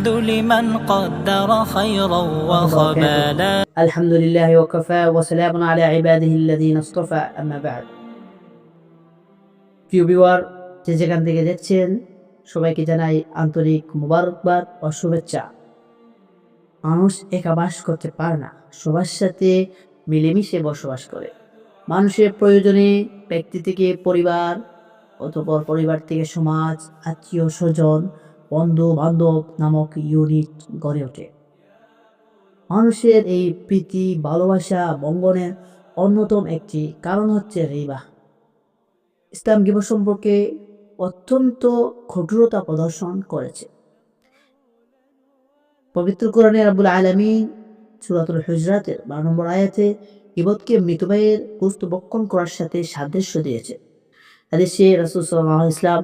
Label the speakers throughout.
Speaker 1: الحمد لمن قدر خيرا وخبالا
Speaker 2: الحمد لله وكفى وسلام على عباده الذين اصطفى أما بعد প্রিয় বিওয়ার যে যেখান থেকে দেখছেন সবাইকে জানাই আন্তরিক মুবারকবাদ ও শুভেচ্ছা মানুষ একা বাস করতে পারে না সবার সাথে মিলেমিশে বসবাস করে মানুষের প্রয়োজনে ব্যক্তি থেকে পরিবার অতপর পরিবার থেকে সমাজ আত্মীয় স্বজন বন্ধু বান্ধব নামক ইউনিট গড়ে ওঠে। মানুষের এই প্রীতি, ভালোবাসা বঙ্গনের অন্যতম একটি কারণ হচ্ছে রিবা। ইসলাম গিবস সম্পর্কে অত্যন্ত কঠোরতা প্রদর্শন করেছে। পবিত্র কোরআনে আব্বুল আলমী সুরাতুল হুজরাতের বারো নম্বর আয়াতে ইবতকে মৃতবাইয়ের কুস্ত বক্ষণ করার সাথে সাদৃশ্য দিয়েছে। সে রাসুল সাল্লাহ ইসলাম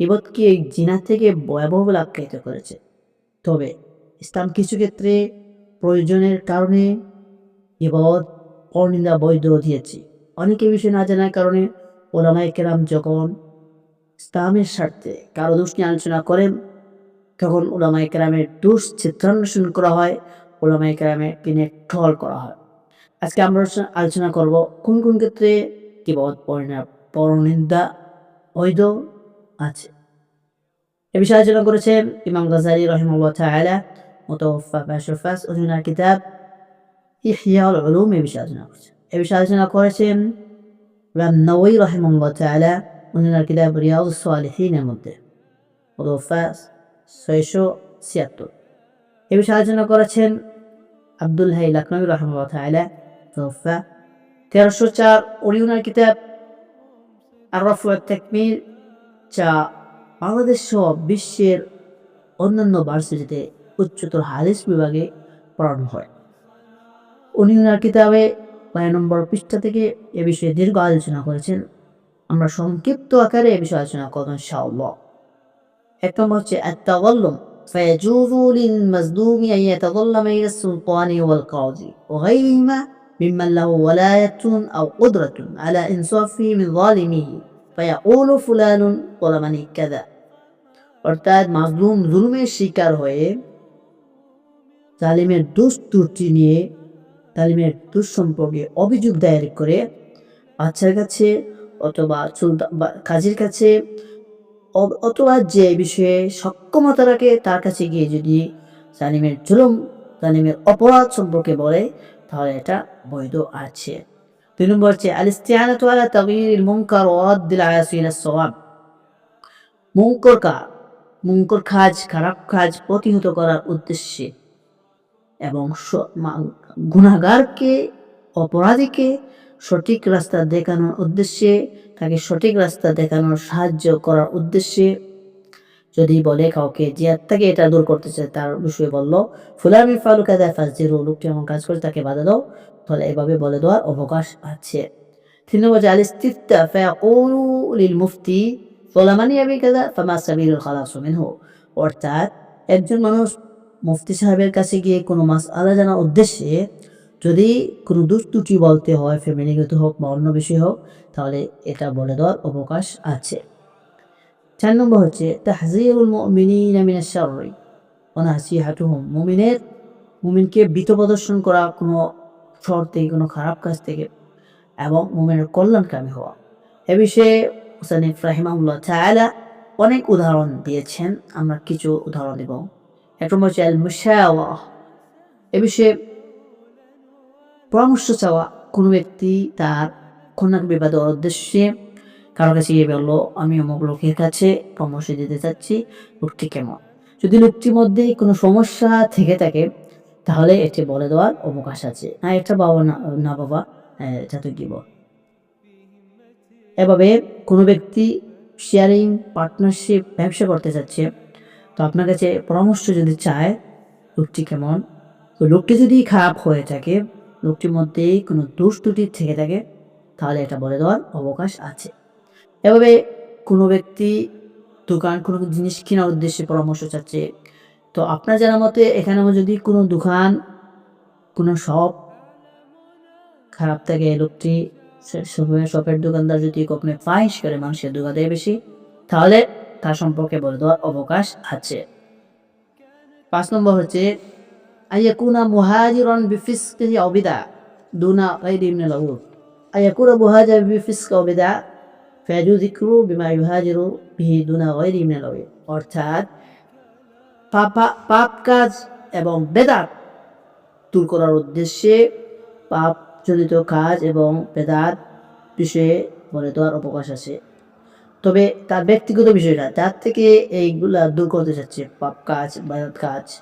Speaker 2: ইবতকে এই জিনা থেকে ভয়াবহ আখ্যায়িত করেছে। তবে ইসলাম কিছু ক্ষেত্রে প্রয়োজনের কারণে ইবাদত অনিন্দা বৈধ দিয়েছে। অনেকে বিষয় না জানার কারণে ওলামাই কেরাম যখন ইসলামের স্বার্থে কারও দোষ নিয়ে আলোচনা করেন, তখন ওলামাই কেরামের দোষ চিত্রান্বেষণ করা হয় ওলামাই কেরামের কিনে ঠল করা হয়। আজকে আমরা আলোচনা করব কোন কোন ক্ষেত্রে কিবত পরনিন্দা বৈধ আছে। এ বিষয়ে আলোচনা করেছেন ইমাম গাজারি রহিমুল্লাহ তাআলা মুতাওয়াফা বাশফাস ওনার কিতাব ইহয়া আল উলুম, এ বিষয়ে আলোচনা করেছেন। এ বিষয়ে আলোচনা করেছেন ইমাম নওয়ী রহিমুল্লাহ তাআলা ওনার কিতাব রিয়াদুস সালিহিনের মধ্যে। মুতাওয়াফা ছয়শো ছিয়াত্তর। এ বিষয়ে আলোচনা করেছেন আব্দুল হাই লাকনবী রহমুল্লাহ তাআলা মুতাওয়াফা তেরোশো চার উনি কিতাব আর রফু তাকমির যা বাংলাদেশ সহ বিশ্বের অন্যান্য ভার্সিটিতে উচ্চতর হাদিস বিভাগে পড়ানো হয় উনি ওনার কিতাবে নয় নম্বর পৃষ্ঠা থেকে এ বিষয়ে দীর্ঘ আলোচনা করেছেন আমরা সংক্ষিপ্ত আকারে এ বিষয়ে আলোচনা করব ইনশাআল্লাহ এক নম্বর হচ্ছে التظلم فيجوز للمظلوم أن يتظلم إلى السلطان والقاضي وغيرهما ممن له ولاية أو قدرة على إنصافه من ظالمه ফায়া ওলো ফুলানুন কলামানি কাদা অর্থাৎ মাজলুম জুলুমের শিকার হয়ে তালিমের দোষ ত্রুটি নিয়ে তালিমের দুঃসম্পর্কে অভিযোগ দায়ের করে বাচ্চার কাছে অথবা কাজের কাছে অথবা যে বিষয়ে সক্ষমতা রাখে তার কাছে গিয়ে যদি তালিমের জুলুম তালিমের অপরাধ সম্পর্কে বলে, তাহলে এটা বৈধ আছে। দুই নম্বর হচ্ছে আলিস্তিয়ানাতু আলা তাগয়িরিল মুনকার ওয়া খারাপ কাজ প্রতিহত করার উদ্দেশ্যে এবং গুনাহগারকে, অপরাধীকে সঠিক রাস্তা দেখানোর উদ্দেশ্যে, তাকে সঠিক রাস্তা দেখানোর সাহায্য করার উদ্দেশ্যে যদি বলে কাউকে যে থেকে এটা দূর করতেছে তার বিষয়ে বলল ফুলামি ফালুকা দেয় ফাজিরু লোকটি এমন কাজ করে তাকে বাধা দাও। তাহলে এভাবে বলে দেওয়ার অবকাশ আছে। তিন নম্বর যে আলিস্তিফতা ফায়াকুলু লিল মুফতি ফলামানি আবি কাদা ফামা সাবিলুল খালাসু মিনহু অর্থাৎ একজন মানুষ মুফতি সাহেবের কাছে গিয়ে কোনো মাস আলা জানার উদ্দেশ্যে যদি কোনো দোষ বলতে হয় ফ্যামিলিগত হোক বা অন্য বিষয় হোক, তাহলে এটা বলে দেওয়ার অবকাশ আছে। চার নম্বর হচ্ছে তাহজিরুল মুমিনিনা মিনাশ শাররি মুমিনের মুমিনকে বিত প্রদর্শন করা কোনো শর থেকে, কোনো খারাপ কাজ থেকে এবং মুমিনের কল্যাণকামী হওয়া। এ বিষয়ে হুসানিফ রাহিমাহুল্লাহ তাআলা অনেক উদাহরণ দিয়েছেন। আমরা কিছু উদাহরণ দেব। এক নম্বর হচ্ছে আল মুশাওয়া এ বিষয়ে পরামর্শ চাওয়া কোনো ব্যক্তি তার কন্যাকে বিবাহ দেওয়ার উদ্দেশ্যে কারও কাছে গিয়ে বলল আমি অমুক লোকের কাছে পরামর্শ দিতে চাচ্ছি লোকটি কেমন? যদি লোকটির মধ্যে কোনো সমস্যা থেকে থাকে তাহলে এটি বলে দেওয়ার অবকাশ আছে। না এটা বাবা না বাবা হ্যাঁ, এটা তো দিব এভাবে কোনো ব্যক্তি শেয়ারিং পার্টনারশিপ ব্যবসা করতে চাচ্ছে তো আপনার কাছে পরামর্শ যদি চায় লোকটি কেমন? তো লোকটি যদি খারাপ হয়ে থাকে লোকটির মধ্যে কোনো দোষ ত্রুটি থেকে থাকে তাহলে এটা বলে দেওয়ার অবকাশ আছে। এভাবে কোনো ব্যক্তি দোকান, কোনো জিনিস কেনার উদ্দেশ্যে পরামর্শ চাচ্ছে। তো আপনার জানা মতে এখানে যদি কোনো দোকান, কোনো শপ খারাপ থাকে, লোকটি শপের দোকানদার যদি কখনো ফাইস করে মানুষের দোকান দেয় বেশি, তাহলে তার সম্পর্কে বলে দেওয়ার অবকাশ আছে। পাঁচ নম্বর হচ্ছে আইয়াকুনা মুহাজিরন বিফিসকিহি অবিদা দুনা গাইরি মিনাল উমুর আইয়াকুনা মুহাজির বিফিসকি অবিদা ফায়াজু যিকরু বিমা ইউহাজিরু বিহি দুনা মিনাল উমুর অর্থাৎ পাপা- পাপ কাজ এবং বেদাত দূর করার উদ্দেশ্যে পাপজনিত কাজ এবং বেদাত বিষয়ে বলে দেওয়ার অবকাশ আছে। তবে তার ব্যক্তিগত বিষয়টা যার থেকে এইগুলা দূর করতে চাচ্ছে পাপ কাজ, বেদাত কাজ।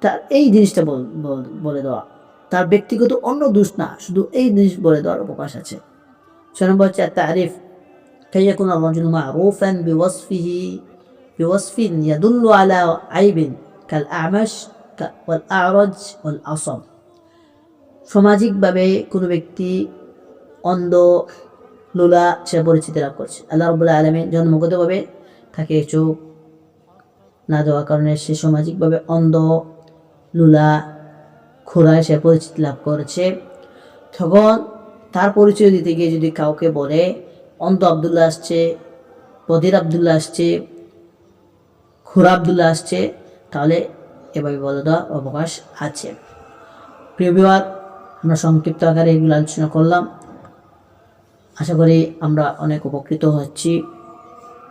Speaker 2: তার এই জিনিসটা বল- দেওয়া। তার ব্যক্তিগত অন্য দোষ না, শুধু এই জিনিস বলে দেওয়ার অবকাশ আছে। নম্বর হচ্ছে তারিফ كي يكون الرجل معروفا بوصفه بوصف يدل على عيب كالأعمش ك- والأعرج والأصم সামাজিকভাবে কোনো ব্যক্তি অন্ধ লোলা সে পরিচিতি লাভ করছে আল্লাহ রবুল্লাহ আলমী জন্মগতভাবে তাকে চোখ না দেওয়ার কারণে সে সামাজিকভাবে অন্ধ লুলা খোড়ায় সে পরিচিতি লাভ করেছে তখন তার পরিচয় দিতে গিয়ে যদি কাউকে বলে, অন্ত আবদুল্লাহ আসছে, বদির আবদুল্লাহ আসছে, খুরা আবদুল্লাহ আসছে, তাহলে এভাবে বলে দেওয়ার অবকাশ আছে। প্রিয় আমরা সংক্ষিপ্ত আকারে এগুলো আলোচনা করলাম। আশা করি আমরা অনেক উপকৃত হচ্ছি।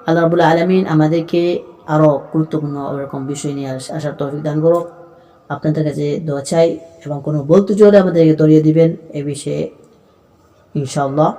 Speaker 2: আল্লাহ রাবুল আলমিন আমাদেরকে আরও গুরুত্বপূর্ণ এরকম বিষয় নিয়ে আস- আসার তৌফিক দান করো আপনাদের কাছে দোয়া চাই এবং কোনো বলতে চলে আমাদেরকে দরিয়ে দিবেন। এ বিষয়ে ইনশাআল্লাহ